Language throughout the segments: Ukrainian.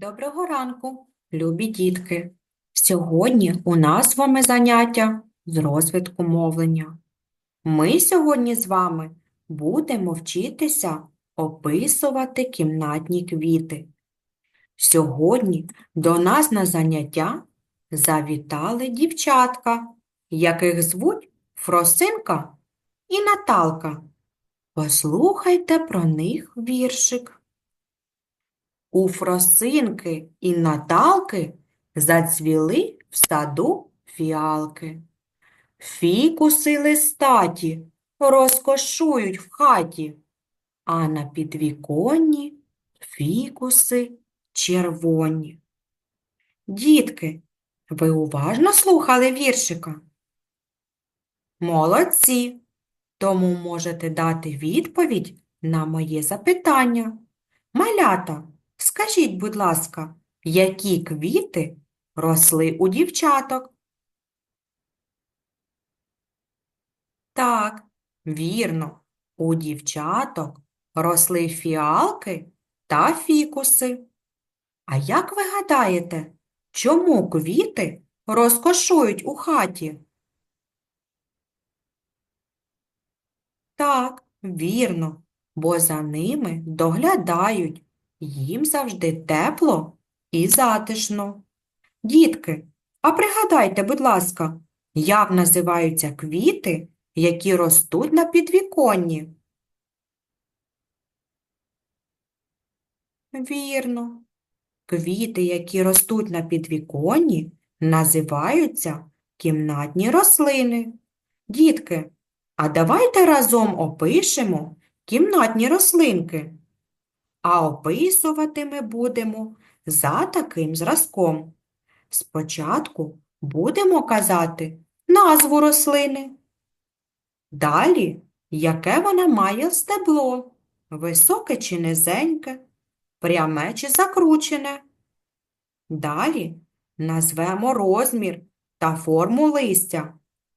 Доброго ранку, любі дітки! Сьогодні у нас з вами заняття з розвитку мовлення. Ми сьогодні з вами будемо вчитися описувати кімнатні квіти. Сьогодні до нас на заняття завітали дівчатка, яких звуть Фросинка і Наталка. Послухайте про них віршик. У Фросинки і Наталки зацвіли в саду фіалки. Фікуси листаті розкошують в хаті, а на підвіконні фікуси червоні. Дітки, ви уважно слухали віршика? Молодці! Тому можете дати відповідь на моє запитання. Малята, скажіть, будь ласка, які квіти росли у дівчаток? Так, вірно, у дівчаток росли фіалки та фікуси. А як ви гадаєте, чому квіти розкошують у хаті? Так, вірно, бо за ними доглядають, їм завжди тепло і затишно. Дітки, а пригадайте, будь ласка, як називаються квіти, які ростуть на підвіконні? Вірно. Квіти, які ростуть на підвіконні, називаються кімнатні рослини. Дітки, а давайте разом опишемо кімнатні рослинки. А описувати ми будемо за таким зразком. Спочатку будемо казати назву рослини. Далі, яке вона має стебло, високе чи низеньке, пряме чи закручене. Далі назвемо розмір та форму листя.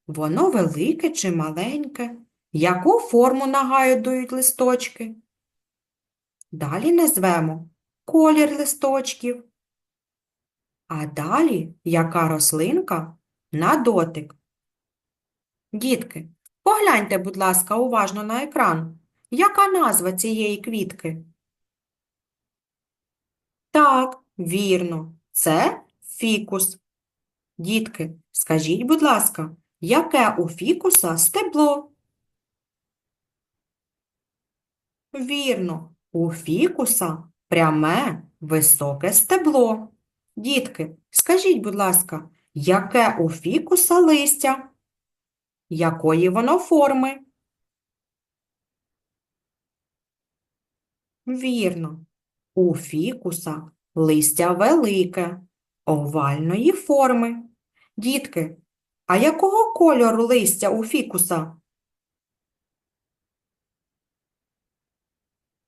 Воно велике чи маленьке, яку форму нагадують листочки. Далі назвемо колір листочків. А далі яка рослинка на дотик. Дітки, погляньте, будь ласка, уважно на екран. Яка назва цієї квітки? Так, вірно, це фікус. Дітки, скажіть, будь ласка, яке у фікуса стебло? Вірно, у фікуса пряме високе стебло. Дітки, скажіть, будь ласка, яке у фікуса листя? Якої воно форми? Вірно, у фікуса листя велике, овальної форми. Дітки, а якого кольору листя у фікуса?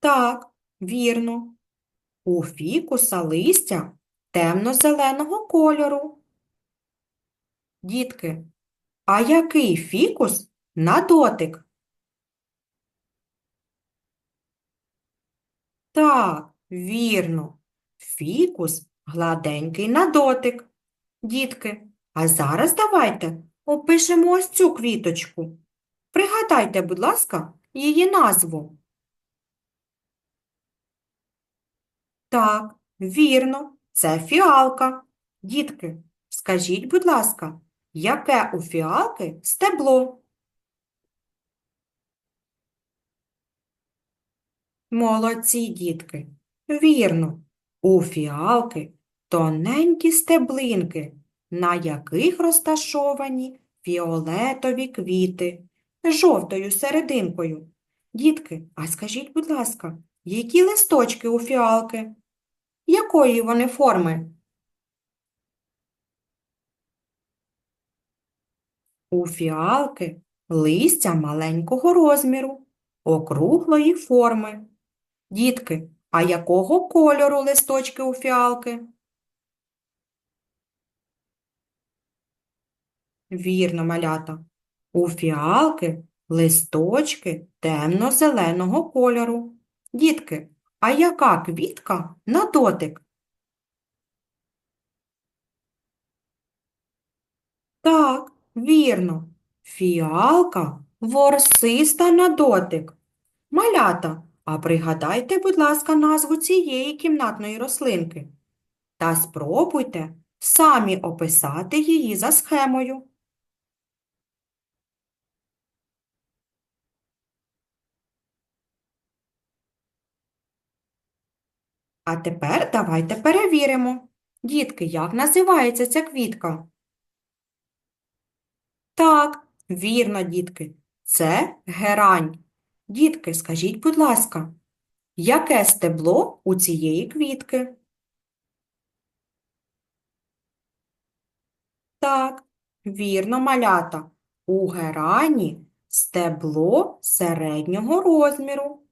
Так, вірно. У фікуса листя темно-зеленого кольору. Дітки, а який фікус на дотик? Так, вірно. Фікус гладенький на дотик. Дітки, а зараз давайте опишемо ось цю квіточку. Пригадайте, будь ласка, її назву. Так, вірно, це фіалка. Дітки, скажіть, будь ласка, яке у фіалки стебло? Молодці, дітки. Вірно, у фіалки тоненькі стеблинки, на яких розташовані фіолетові квіти жовтою серединкою. Дітки, а скажіть, будь ласка, які листочки у фіалки? Якої вони форми? У фіалки листя маленького розміру, округлої форми. Дітки, а якого кольору листочки у фіалки? Вірно, малята. У фіалки листочки темно-зеленого кольору. Дітки, а яка квітка на дотик? Так, вірно, фіалка ворсиста на дотик. Малята, а пригадайте, будь ласка, назву цієї кімнатної рослинки та спробуйте самі описати її за схемою. А тепер давайте перевіримо. Дітки, як називається ця квітка? Так, вірно, дітки, це герань. Дітки, скажіть, будь ласка, яке стебло у цієї квітки? Так, вірно, малята. У герані стебло середнього розміру,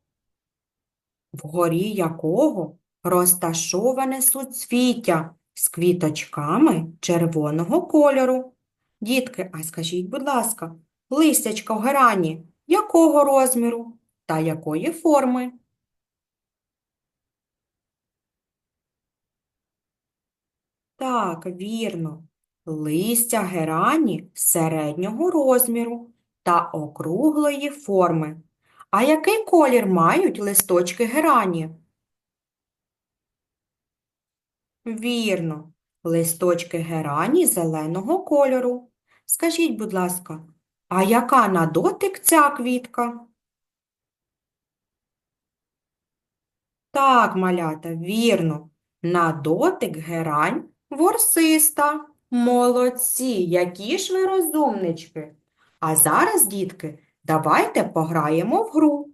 вгорі якого розташоване суцвіття з квіточками червоного кольору. Дітки, а скажіть, будь ласка, листячка в герані якого розміру та якої форми? Так, вірно. Листя герані середнього розміру та округлої форми. А який колір мають листочки герані? Вірно, листочки герані зеленого кольору. Скажіть, будь ласка, а яка на дотик ця квітка? Так, малята, вірно. На дотик герань ворсиста. Молодці, які ж ви розумнички. А зараз, дітки, давайте пограємо в гру,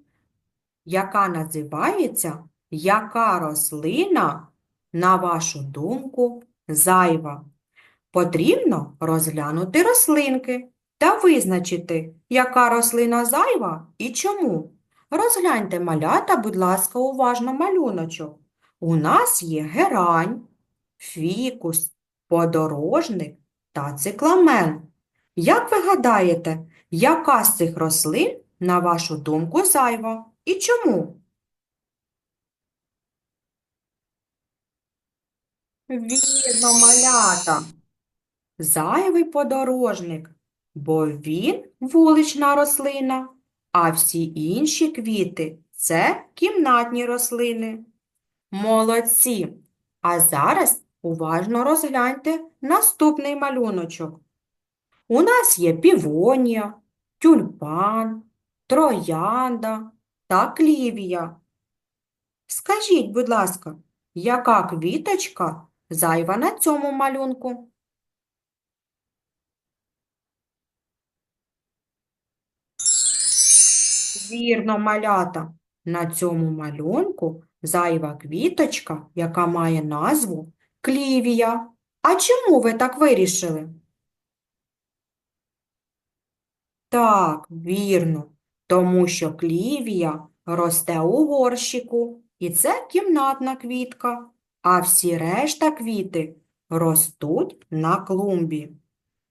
яка називається Яка рослина, на вашу думку, зайва? Потрібно розглянути рослинки та визначити, яка рослина зайва і чому. Розгляньте малята, будь ласка, уважно малюночок. У нас є герань, фікус, подорожник та цикламен. Як ви гадаєте, яка з цих рослин, на вашу думку, зайва і чому? Вірно, малята. Зайвий подорожник, бо він вулична рослина, а всі інші квіти це кімнатні рослини. Молодці! А зараз уважно розгляньте наступний малюночок. У нас є півонія, тюльпан, троянда та клівія. Скажіть, будь ласка, яка квіточка зайва на цьому малюнку? Вірно, малята. На цьому малюнку зайва квіточка, яка має назву клівія. А чому ви так вирішили? Так, вірно, тому що клівія росте у горщику, і це кімнатна квітка, а всі решта квіти ростуть на клумбі.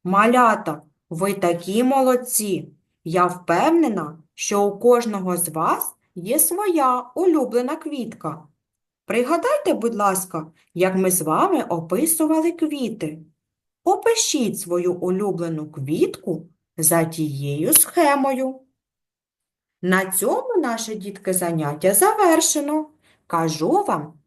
Малята, ви такі молодці! Я впевнена, що у кожного з вас є своя улюблена квітка. Пригадайте, будь ласка, як ми з вами описували квіти. Опишіть свою улюблену квітку за тією схемою. На цьому наше дітки заняття завершено. Кажу вам